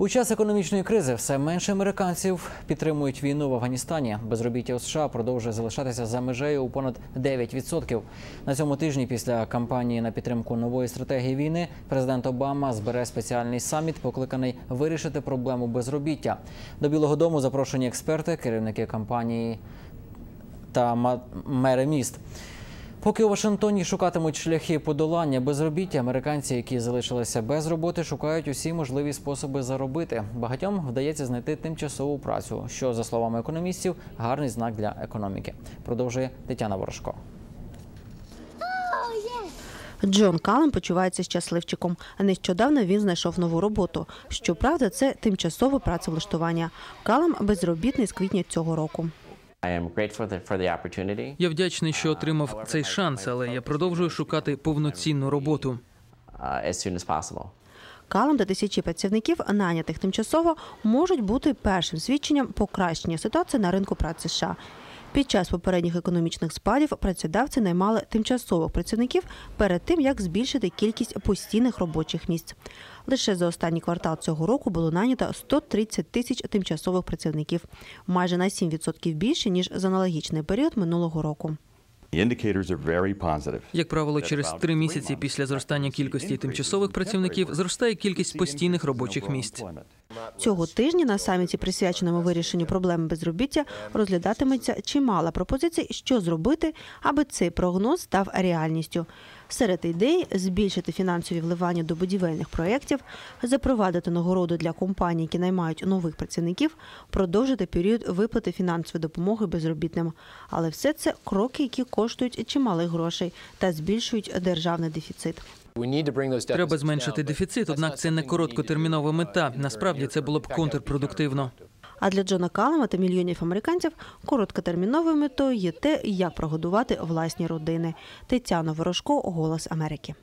У час економічної кризи все менше американців підтримують війну в Афганістані. Безробіття у США продовжує залишатися за межею у понад 9%. На цьому тижні, після кампанії на підтримку нової стратегії війни, президент Обама збере спеціальний саміт, покликаний вирішити проблему безробіття. До Білого Дому запрошені експерти, керівники кампанії та мери міст. Поки у Вашингтоні шукатимуть шляхи подолання безробіття, американці, які залишилися без роботи, шукають усі можливі способи заробити. Багатьом вдається знайти тимчасову працю, що за словами економістів гарний знак для економіки. Продовжує Тетяна Ворожко. Джон Калем почувається щасливчиком. Нещодавно він знайшов нову роботу. Щоправда, це тимчасове працевлаштування. Калем безробітний з квітня цього року. I am grateful that- for the opportunity. Я вдячний, що отримав цей шанс, але я продовжую шукати повноцінну роботу. uh, as soon as possible. Калем та тисячі працівників, нанятих тимчасово, можуть бути першим свідченням покращення ситуації на ринку праці США. Під час попередніх економічних спадів працедавці наймали тимчасових працівників перед тим, як збільшити кількість постійних робочих місць. Лише за останній квартал цього року було нанято 130 тисяч тимчасових працівників, майже на 7% більше ніж за аналогічний період минулого року. Як правило, через три місяці після зростання кількості тимчасових працівників зростає кількість постійних робочих місць. Цього тижня на саміті, присвяченому вирішенню проблеми безробіття, розглядатиметься чимало пропозицій, що зробити, аби цей прогноз став реальністю. Серед ідей збільшити фінансові вливання до будівельних проєктів, запровадити нагороду для компаній, які наймають нових працівників, продовжити період виплати фінансової допомоги безробітним. Але все це кроки, які коштують чималих грошей та збільшують державний дефіцит. Треба зменшити дефіцит, однак це не короткотермінова мета. Насправді це було б контрпродуктивно. А для Джона Калама та мільйонів американців короткотерміновою метою є те, як прогодувати власні родини. Тетяна Ворожко, Голос Америки.